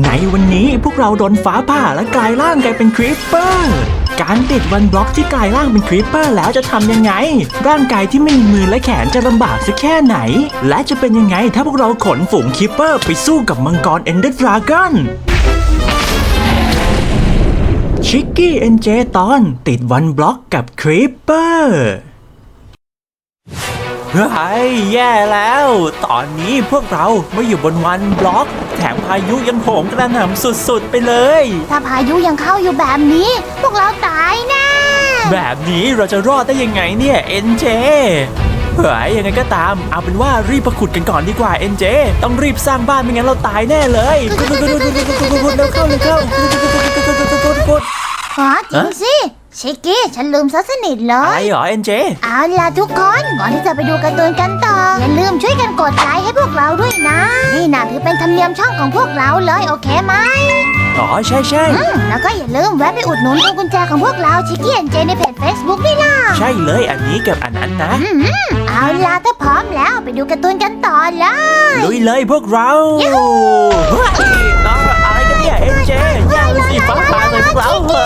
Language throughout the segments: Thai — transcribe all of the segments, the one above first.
ในวันนี้พวกเราโดนฟ้าผ่าและกลายร่างกลายเป็นครีปเปอร์ การติดวันบล็อกที่กลายร่างเป็นครีปเปอร์แล้วจะทำยังไง ร่างกายที่ไม่มีมือและแขนจะลำบากสักแค่ไหน และจะเป็นยังไงถ้าพวกเราขนฝูงครีปเปอร์ไปสู้กับมังกรเอนเดอร์ดราก้อนชิกกี้เอ็นเจตอนติดวันบล็อกกับครีปเปอร์ เฮ้ยแย่แล้ว ตอนนี้พวกเราไม่อยู่บนวันบล็อก แถมพายุยังโหมกระหน่ำสุดๆไปเลย ถ้าพายุยังเข้าอยู่แบบนี้ พวกเราตายแน่แบบนี้เราจะรอดได้ยังไงเนี่ยเอ็นเจเผื่ยังไงก็ตาม เอาเป็นว่ารีบประขุดกันก่อนดีกว่าเอ็นเจต้องรีบสร้างบ้านไม่งั้นเราตายแน่เลยเร็วเข้าเร็วเข้าเร็วเข้าฮะจริงสิ ชิกกี้ฉันลืมซะสนิทเลอะไรย เหรอเอ็นเจ เอาล่ะทุกคนก่อนที่จะไปดูการ์ตูนกันต่อ อย่าลืมช่วยกันกดไลค์ให้พวกเราด้วยนะ นี่นะถือเป็นธรรมเนียมช่องของพวกเราเลยโอเคไหมอ๋อใช่ใช่อืมแล้วก็อย่าลืมแวะไปอุดหนุนพวงกุญแจของพวกเราชิกกี้เอ็นเจในเพจ Facebook ด้วยล่ะใช่เลยอันนี้กับอันนั้นนะ อืมเอาล่ะถ้าพร้อมแล้วไปดูการ์ตูนกันต่อเลย ลุยเลยพวกเราเฮ้ยน้องอะไรกันเนี่ยเอ็นเจย่าเลยสิฟ้าผ่าใส่พวกเราเฮ้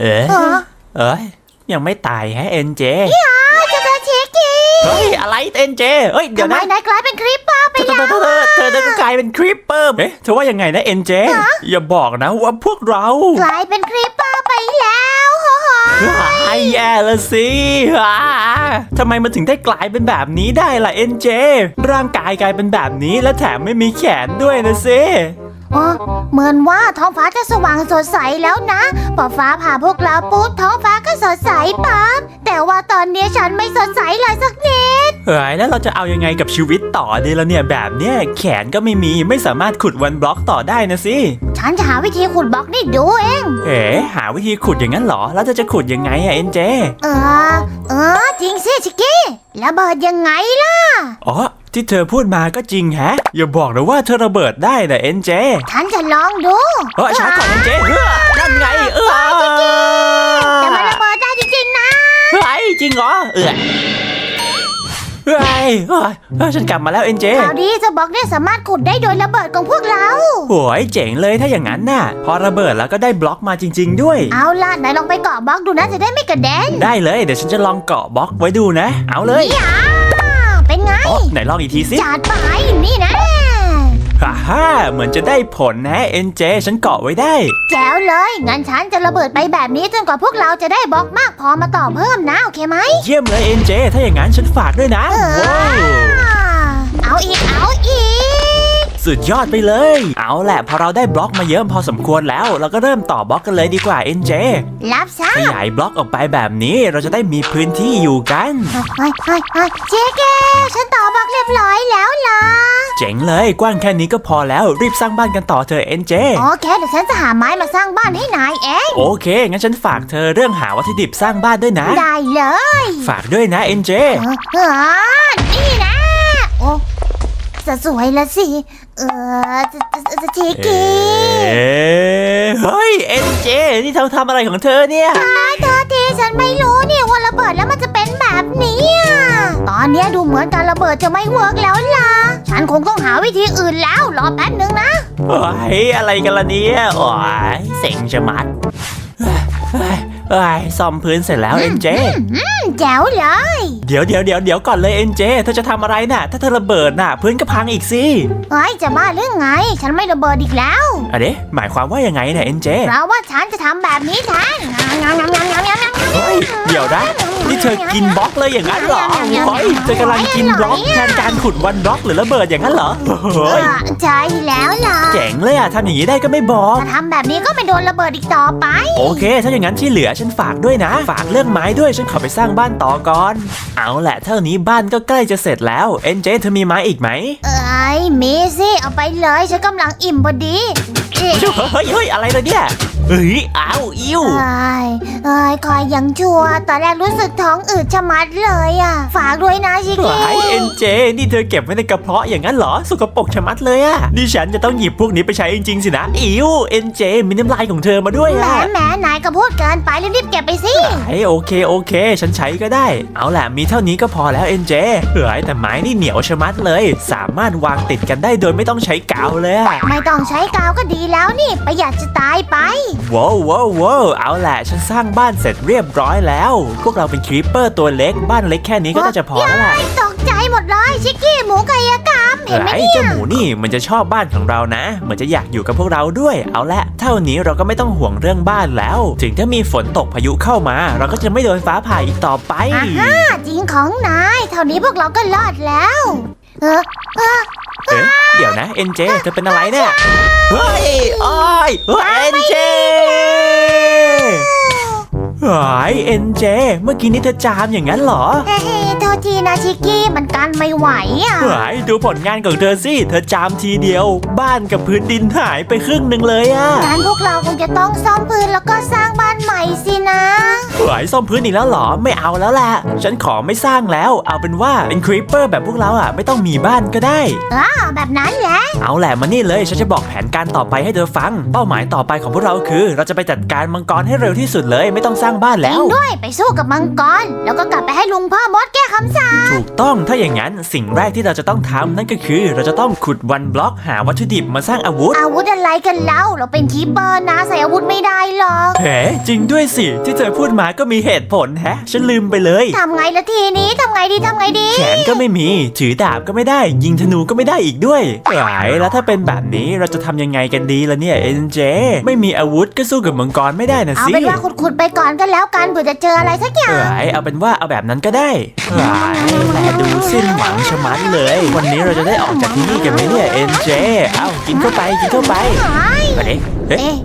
เอ๊ะเออเอ้ยยังไม่ตายแฮะเอ็นเจอ้าวเจะจะชิกกี้เฮ้ยอะไรเอ็นเจเฮ้ยเดี๋ยทำวไมนะนายกลายเป็นคลิปเปอร์ไปเธอแล้วเธอเธอเธอเธอก็กลายเป็นครีปเปอร์เอ๊ะเธอว่ายังไงนะเอ็นเจอย่าบอกนะว่าพวกเรากลายเป็นคลิปเปอร์ไปแล้วโหโหหายแย่ละสิอ่าทำไมมันถึงได้กลายเป็นแบบนี้ได้ล่ะเอ็นเจร่างกายกลายเป็นแบบนี้และแถมไม่มีแขนด้วยนะสิ อ๋อเหมือนว่าท้องฟ้าจะสว่างสดใสแล้วนะพอฟ้าผ่าพวกเราปุ๊บท้องฟ้าก็สดใสปั๊บแต่ว่าตอนนี้ฉันไม่สดใสเลยสักนิดเฮ้ยแล้วเราจะเอายังไงกับชีวิตต่อดีละเนี่ยแบบเนี้ยแขนก็ไม่มีไม่สามารถขุดวันบล็อกต่อได้นะสิฉันจะหาวิธีขุดบล็อกนี่ดูเอง เอ๋หาวิธีขุดอย่างนั้นเหรอแล้วเธอจะขุดยังไงอะเอ็นเจ เออ เออจริงสิชิกกี้ระเบิดยังไงล่ะ อ๋อ ที่เธอพูดมาก็จริงแฮะ อย่าบอกนะว่าเธอระเบิดได้นะเอ็นเจฉันจะลองดูเออช้าก่อนเอ็นเจเฮ้อนั่นไงเออแต่มันระเบิดได้จริงๆนะเฮ้ยจริงเหรอเออเฮ้ยเฮ้ยเฮ้ยฉันกลับมาแล้วเอ็นเจข่าวดีเจะบล็อกเนี่ยสามารถขุดได้โดยระเบิดของพวกเราโอ้ยเจ๋งเลยถ้าอย่างนั้นน่ะ พอระเบิดแล้วก็ได้บล็อกมาจริง ๆ ด้วย เอาล่ะไหนลองไปเกาะบล็อกดูนะจะได้ไม่กระเด็นได้เลยเดี๋ยวฉันจะลองเกาะบล็อกไว้ดูนะ เอาเลยอย่า เป็นไง อ๋อไหนลองอีกทีสิจัดไปนี่นะฮ่าฮ่าเหมือนจะได้ผลนะเอ็นเจฉันเกาะไว้ได้ แจ๋วเลยงั้นฉันจะระเบิดไปแบบนี้จนกว่าพวกเราจะได้บล็อกมากพอมาต่อเพิ่มนะโอเคไหมเยี่ยมเลยเอ็นเจถ้าอย่างนั้นฉันฝากด้วยนะเออว้าวเอาอีกเอาอีก สุดยอดไปเลย เอาแหละพอเราได้บล็อกมาเยอะพอสมควรแล้ว เราก็เริ่มต่อบล็อกกันเลยดีกว่าเอ็นเจรับทราขบยายบล็อกออกไปแบบนี้เราจะได้มีพื้นที่อยู่กัน เฮ้ยเฮ้ยเฮ้ยเจ๊แก้วฉันต่อบล็อกเรียบร้อยแล้วล่ะเจ๋งเลยกว้างแค่นี้ก็พอแล้วรีบสร้างบ้านกันต่อเถอะเอ็นเจ โอเคเดี๋ยวฉันจะหาไม้มาสร้างบ้านให้นายเองโอเค งั้นฉันฝากเธอเรื่องหาวัตถุดิบสร้างบ้านด้วยนะ ได้เลยฝากด้วยนะเอ็นเจ เออเออนี่นะโอ้จะสวยละสิ เออจะจะจะจีกี้เอ๊ะเฮ้ยเอ็นเจนี่เธอทำอะไรของเธอเนี่ยอ้ายโทษทีฉันไม่รู้เนี่ยว่าระเบิดแล้วมันจะเป็นแบบนี้อะตอนเนี้ยดูเหมือนการระเบิดจะไม่เวิร์กแล้วล่ะ ฉันคงต้องหาวิธีอื่นแล้วรอแป๊บนึงนะ โอ้ยอะไรกันล่ะเนี่ย โอ้ยเซ็งชะมัดเฮ้ย เฮ้ยเฮ้ยซ่อมพื้นเสร็จแล้วเอ็นเจอืมแจ๋วเลย เดี๋ยวเดี๋ยวเดี๋ยวเดี๋ยวก่อนเลยเอ็นเจเธอจะทำอะไรน่ะ ถ้าเธอระเบิดน่ะ พื้นก็พังอีกสิเฮ้ย จะบ้าหรือไง ฉันไม่ระเบิดอีกแล้วอะเดะหมายความว่ายังไงเนี่ยเอ็นเจเพราะว่าฉันจะทำแบบนี้แทนงามงามงามงามงามงาม เฮ้ยเดี๋ยวนะนี่เธอกินบล็อกเลยอย่างนั้นเหรอเฮ้ยเธอกำลังกินบล็อกแทนการขุดวันบล็อกหรือระเบิดอย่างนั้นเหรอเอเฮ้ยอใช่แล้วล่ะเจ๋งเลยอะทำอย่างนี้ได้ก็ไม่บอก ถ้าทำแบบนี้ก็ไม่โดนระเบิดอีกต่อไป โอเค ถ้าอย่างนั้นที่เหลือฉันฝากด้วยนะ ฝากเรื่องไม้ด้วยฉันขอไปสร้างบ้านต่อก่อน เอาแหละเท่านี้บ้านก็ใกล้จะเสร็จแล้วเอ็นเจเธอมีไม้อีกไหมเอ้ยมีสิเอาไปเลยฉันกำลังอิ่มพอดีเอ๊ะเฮ้ยเฮ้ยอะไรเลยเนี่ย เฮ้ยอ้าวอิวเอ้ยเอ้ยคอยยังชั่วตอนแรกรู้สึกท้องอืดชะมัดเลยอะ ฝากด้วยนะชิคหกี้วายเอ็นเจนี่เธอเก็บไว้ในกระเพาะอย่างนั้นเหรอสกปรกชะมัดเลยอะดิฉันจะต้องหยิบพวกนี้ไปใช้จริงๆสินะอิวเอ็นเจมีน้ำลายของเธอมาด้วยแหมอะแหมนายก็พูดเกินไปรีบๆเก็บไปสิไอโอเคโอเค ฉันใช้ก็ได้ เอาแหละมีเท่านี้ก็พอแล้วเอ็นเจเฮ้ยแต่ไม้นี่เหนียวชะมัดเลย สามารถวางติดกันได้โดยไม่ต้องใช้กาวเลยอะไม่ต้องใช้กาวก็ดีแล้วนี่ ประหยัดจะตายไปว้าวว้าวว้าวเอาแหละฉันสร้างบ้านเสร็จเรียบร้อยแล้ว พวกเราเป็นครีปเปอร์ตัวเล็กบ้านเล็กแค่นี้ก็น่าจะพอแล้วแหละ ตกใจหมดเลยชิคกี้หมูกายกรรมเห็นไหมไอ้เนี่ยเจ้าหมูนี่มันจะชอบบ้านของเรานะเหมือนจะอยากอยู่กับพวกเราด้วย เอาละเท่านี้เราก็ไม่ต้องห่วงเรื่องบ้านแล้ว ถึงถ้ามีฝนตกพายุเข้ามา เราก็จะไม่โดนฟ้าผ่าอีกต่อไป อ่าฮะจริงของนายเท่านี้พวกเราก็รอดแล้ว เออเออเอ๊ะเดี๋ยวนะเอ็นเจเธอเป็นอะไรเนี่ย เฮ้ยอ้อยเอ็นเจ เฮ้ยเอ็นเจ เมื่อกี้นี้เธอจามอย่างนั้นเหรอเฮ้ยโทษทีนะชิคกี้มันกันไม่ไหวอะเฮ้ยดูผลงานของเธอสิ เธอจามทีเดียว บ้านกับพื้นดินหายไปครึ่งหนึ่งเลยอะการพวกเราคงจะต้องซ่อมพื้นแล้วก็สร้างบ้านใหม่สินะเฮ้ยซ่อมพื้นอีกแล้วเหรอ ไม่เอาแล้วแหละ ฉันขอไม่สร้างแล้ว เอาเป็นว่าเป็นครีปเปอร์แบบพวกเราอะไม่ต้องมีบ้านก็ได้ อ้าแบบนั้นแหละ เอาแหละมานี่เลย ฉันจะบอกแผนการต่อไปให้เธอฟัง เป้าหมายต่อไปของพวกเราคือ เราจะไปจัดการมังกรให้เร็วที่สุดเลย ไม่ต้องสร้างบ้านจแล้ริวงด้วยไปสู้กับมังกร แล้วก็กลับไปให้ลุงพ่อมดแก้คำสาปถูกต้องถ้าอย่างนั้นสิ่งแรกที่เราจะต้องทำนั่นก็คือ เราจะต้องขุดวันบล็อกหาวัตถุดิบมาสร้างอาวุธอาวุธอะไรกันเล่า เราเป็นคีปเปอร์นะใส่อาวุธไม่ได้หรอกเฮ้จริงด้วยสิ ที่เธอพูดมาก็มีเหตุผลแฮะ ฉันลืมไปเลย ทำไงละทีนี้ทำไงดีทำไงดี แขนก็ไม่มี ถือดาบก็ไม่ได้ ยิงธนูก็ไม่ได้อีกด้วยหายแล้วถ้าเป็นแบบนี้เราจะทำยังไงกันดีล่ะเนี่ยเอ็นเจ ไม่มีอาวุธก็สู้กับมังกรไม่ได้นะเอาสิ เป็นว่าขุดๆไปก่อนก็แล้วกันเผื่อจะเจออะไรสักอย่างหายเอาเป็นว่าเอาแบบนั้นก็ได้หายแต่ดูสิ้นหวังชะมัดเลย วันนี้เราจะได้ออกจากที่นี่กันไหมเนี่ยเอ็นเจเอากินเข้าไปกินเข้าไปหายเอ๊ะเอ๊ะเอ๊ะ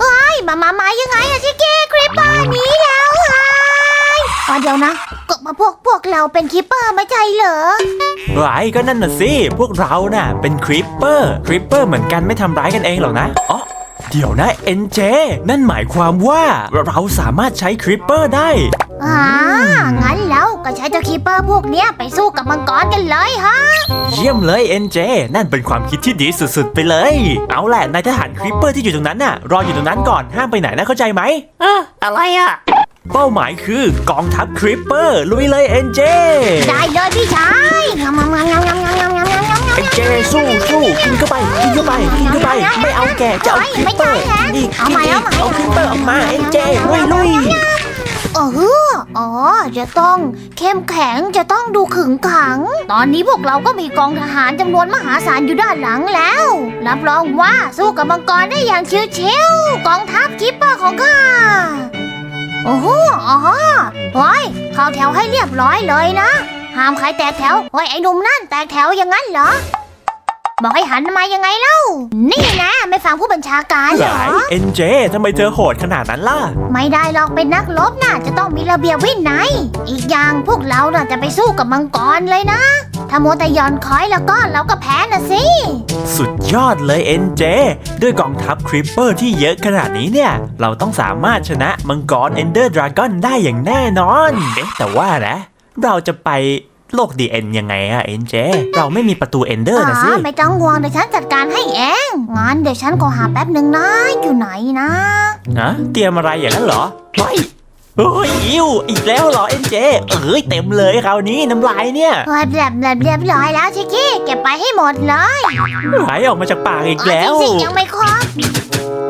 เอ้ยมามามายังไงอะชิคกี้คริปเปอร์หนี้แล้วหายอ๋อเดี๋ยวนะก็มาพวกพวกเราเป็นคิปเปอร์ไม่ใช่เหรอหายก็นั่นน่ะสิพวกเราน่ะเป็นคริปเปอร์คริปเปอร์เหมือนกันไม่ทำร้ายกันเองหรอกนะอ๋อ เดี๋ยวนะเอ็นเจนั่นหมายความว่าเราสามารถใช้คริปเปอร์ได้ อ่างั้นแล้วก็ใช้เจ้าคิปเปอร์พวกเนี้ยไปสู้กับมังกรกันเลยฮะ เยี่ยมเลยเอ็นเจนั่นเป็นความคิดที่ดีสุดๆ ไปเลย เอาแหละนายทหารคริปเปอร์ที่อยู่ตรงนั้นน่ะรออยู่ตรงนั้นก่อนห้ามไปไหนนะเข้าใจไหม เอออะไรอะ เป้าหมายคือกองทัพคริปเปอร์ลุยเลยเอ็นเจ ได้เลยพี่ชายงามงามงามงามงามงามงาม งามงามเอ็นเจสู้สู้กินเข้าไปกินเข้าไปกินเข้าไป ไม่เอาแกจะเอาคริปเปอร์นี่เอาใหม่เอาใหม่เอาคริปเปอร์ออกมาเอ็นเจลุยลุยเอออ๋อ จะต้องเข้มแข็งจะต้องดูขึงขัง ตอนนี้พวกเราก็มีกองทหารจำนวนมหาศาลอยู่ด้านหลังแล้ว รับรองว่าสู้กับมังกรได้อย่างชิวๆกองทัพคิปเปอร์ของข้าโอ้โหอ๋อเฮ้ยเข้าแถวให้เรียบร้อยเลยนะ ห้ามใครแตกแถวเฮ้ยไอ้หนุ่มนั่นแตกแถวอย่างนั้นเหรอ บอกให้หันมายังไงเล่า นี่นะไม่ฟังผู้บัญชาการเหรหลาอยเอ็นเจทำไมเธอโหดขนาดนั้นล่ะ ไม่ได้หรอกเป็นนักรบน่ะจะต้องมีระเบียบวินัย อีกอย่างพวกเราน่ะจะไปสู้กับมังกรเลยนะ ถ้ามัวแต่หย่อนคอยแล้วก็เราก็แพ้น่ะสิ สุดยอดเลยเอ็นเจด้วยกองทัพคริปเปอร์ที่เยอะขนาดนี้เนี่ย เราต้องสามารถชนะมังกรเอนเดอร์ดราก้อนได้อย่างแน่นอน เอ๊ะแต่ว่านะ เราจะไปโลกดีเอ็นยังไงอะเอ็นเจ เราไม่มีประตูเอนเดอร์นะสิอ๋อไม่ต้องห่วงเดี๋ยวฉันจัดการให้เอง งั้นเดี๋ยวฉันขอหาแป๊บหนึ่งนะ อยู่ไหนนะนะเตรียมอะไรอย่างนั้นเหรอเฮ้ยเฮ้ยอิวอีกแล้วเหรอเอ็นเจ เอ้ยเต็มเลยคราวนี้น้ำลายเนี่ยเฮ้ยแบบแบบเรียบร้อยแล้วชิคกี้เก็บไปให้หมดเลยไหลออกมาจากปากอีกแล้วจริงๆยังไม่ครบ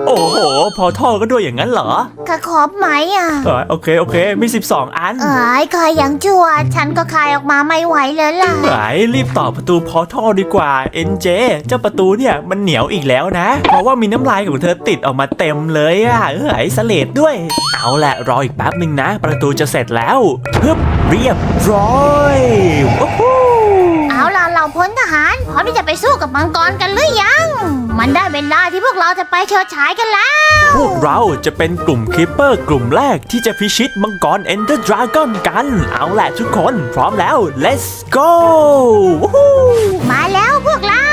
โอ้โห พอท่อก็ด้วยอย่างนั้นเหรอกระครบไหมอะเออโอเคโอเค มี 12 อันเอ้ยเคยยังชั่ว ฉันก็คายออกมาไม่ไหวเลยล่ะไหนรีบต่อประตูพอท่อดีกว่า NJ เจ้าประตูเนี่ยมันเหนียวอีกแล้วนะ เพราะว่ามีน้ำลายของเธอติดออกมาเต็มเลยอะเอ้ยสเลดด้วย เอาแหละรออีกแป๊บหนึ่งนะ ประตูจะเสร็จแล้วฮึบเรียบร้อยวู้ฮู้เอาล่ะเราพลทหารพ ร้อมที่จะไปสู้กับมังกรกันหรือยัง มันได้เวลาที่พวกเราจะไปเชิดฉายกันแล้ว พวกเราจะเป็นกลุ่มคลิปเปอร์กลุ่มแรกที่จะพิชิตมังกร Ender Dragon กัน เอาแหละทุกคนพร้อมแล้ว let's go วู้ฮู้มาแล้วพวกเรา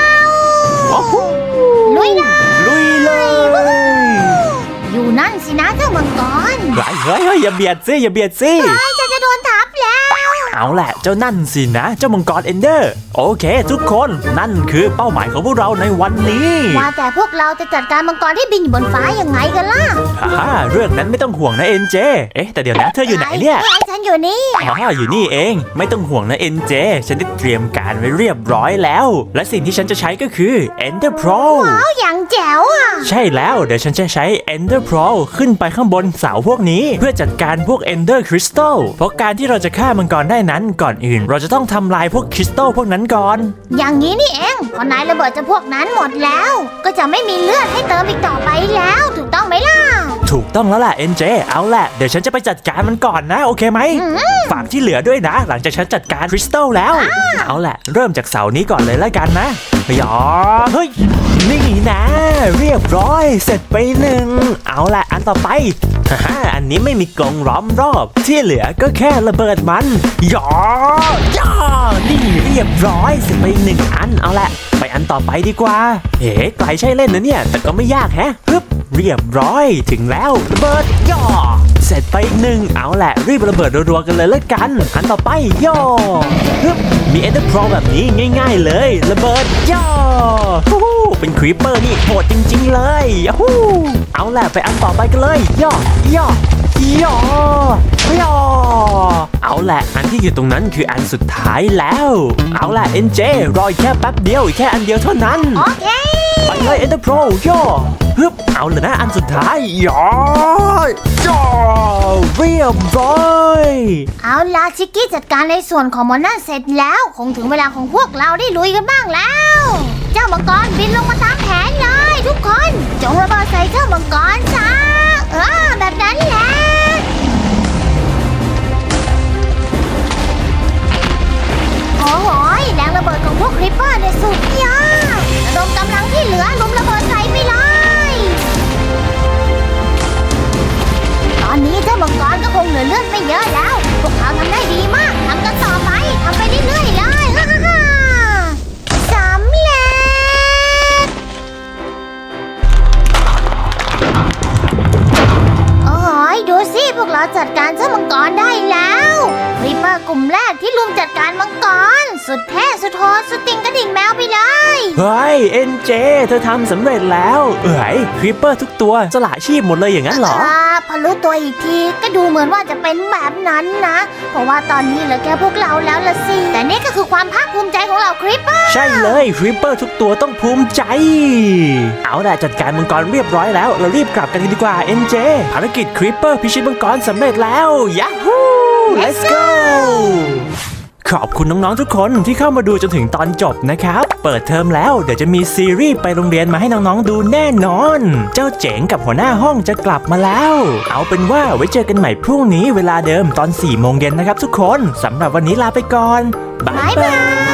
วู้ฮู้ลุยเลยลุยเลยอยู่ไหนเฮ้ยเฮ้ยอย่าเบียดสิอย่าเบียดสิ ฉันจะโดนทับแล้ว เอาแหละเจ้านั่นสินะ เจ้ามังกรเอนเดอร์ โอเค ทุกคนนั่นคือเป้าหมายของพวกเราในวันนี้ ว่าแต่พวกเราจะจัดการมังกรที่บินอยู่บนฟ้ายังไงกันล่ะฮ่าฮ่าเรื่องนั้นไม่ต้องห่วงนะเอ็นเจ เอ๊ะแต่เดี๋ยวนะเธออยู่ไหนเนี่ยไอ้ฉันอยู่นี่ อ๋ออยู่นี่เอง ไม่ต้องห่วงนะเอ็นเจ ฉันได้เตรียมการไว้เรียบร้อยแล้ว และสิ่งที่ฉันจะใช้ก็คือ Ender Pro เอาอย่างแจ๋วอะ ใช่แล้วเดี๋ยวฉันจะใช้ Ender Pro ขึ้นไปข้างบนเสาพวกนี้ เพื่อจัดการพวก Ender Crystal เพราะการที่เราจะฆ่ามังกรได้นั้นก่อนอื่น เราจะต้องทำลายพวกคริสตัลพวกนั้นก่อน อย่างนี้นี่เองพอนายระเบิดจะพวกนั้นหมดแล้ว ก็จะไม่มีเลือดให้เติมอีกต่อไปแล้ว ถูกต้องไหมล่ะ ถูกต้องแล้วแหละ NJ เอาแหละเดี๋ยวฉันจะไปจัดการมันก่อนนะ โอเคไหมฝากที่เหลือด้วยนะ หลังจากฉันจัดการคริสตัลแล้ว เอาแหละเริ่มจากเสานี้ก่อนเลยแล้วกันนะหยอเฮ้ย นี่นะเรียบร้อย เสร็จไปหนึ่ง เอาละอันต่อไปฮ่าอันนี้ไม่มีกรงล้อมรอบ ที่เหลือก็แค่ระเบิดมันหยอยอนี่เรียบร้อย เสร็จไปหนึ่งอันเอาละไปอันต่อไปดีกว่าเอ๋ไกลใช่เล่นนะเนี่ย แต่ก็ไม่ยากแฮะปึ๊บเรียบร้อยถึงแล้วระเบิดย่อ เสร็จไปหนึ่งเอาแหละ รีบระเบิดรัวๆกันเลยละกัน อันต่อไปย่อฮึบมีเอ็นเดอร์พรแบบนี้ง่ายๆเลย ระเบิดย่อฮู้ฮู้เป็นครีปเปอร์นี่โหดจริงๆเลยยาฮู้เอาแหละไปอันต่อไปกันเลยย่อย่อ ย่อย่อเอาแหละ อันที่อยู่ตรงนั้นคืออันสุดท้ายแล้ว เอาแหละเอ็นเจรออีกแค่แป๊บเดียวอีกแค่อันเดียวเท่านั้น โอเค ไปเลยเอ็นเตอร์โปรย่อฮึบเอาเลยนะอันสุดท้ายย่อย่อเรียบร้อยเอาล่ะชิกกี้จัดการในส่วนของหมอนั่นเสร็จแล้ว คงถึงเวลาของพวกเราได้ลุยกันบ้างแล้ว เจ้ามังกรบินลงมาตามแผนเลยทุกคน จงระเบิดใส่เจ้ามังกรซะ เออแบบนั้นแหละโอ้โหแรงระเบิดของพวกคริปเปอร์เนี่ยสุดยอดระดมกำลังที่เหลือลุมระเบิดใส่ไปเลย ตอนนี้เจ้ามังกรก็คงเหลือเลือดไม่เยอะแล้ว เฮ้ยเอ็นเจเธอทำสำเร็จแล้ว เอ้ยคริปเปอร์ทุกตัวสละชีพหมดเลยอย่างนั้นเหรอาพอรู้ตัวอีกทีก็ดูเหมือนว่าจะเป็นแบบนั้นนะ เพราะว่าตอนนี้เหลือแค่พวกเราแล้วละสิ แต่นี่ก็คือความภาคภูมิใจของเราคริปเปอร์ใช่เลยคริปเปอร์ทุกตัวต้องภูมิใจ เอาล่ะจัดการมังกรเรียบร้อยแล้ว เรารีบกลับกันดีกว่าเอ็นเจภารกิจคริปเปอร์พิชิตมังกรสำเร็จแล้วย a ฮู let's go ขอบคุณน้องๆทุกคนที่เข้ามาดูจนถึงตอนจบนะครับ เปิดเทอมแล้วเดี๋ยวจะมีซีรีส์ไปโรงเรียนมาให้น้องๆดูแน่นอน เจ้าเจ๋งกับหัวหน้าห้องจะกลับมาแล้ว เอาเป็นว่าไว้เจอกันใหม่พรุ่งนี้เวลาเดิมตอน4โมงเย็นนะครับทุกคนสำหรับวันนี้ลาไปก่อน บ๊ายบาย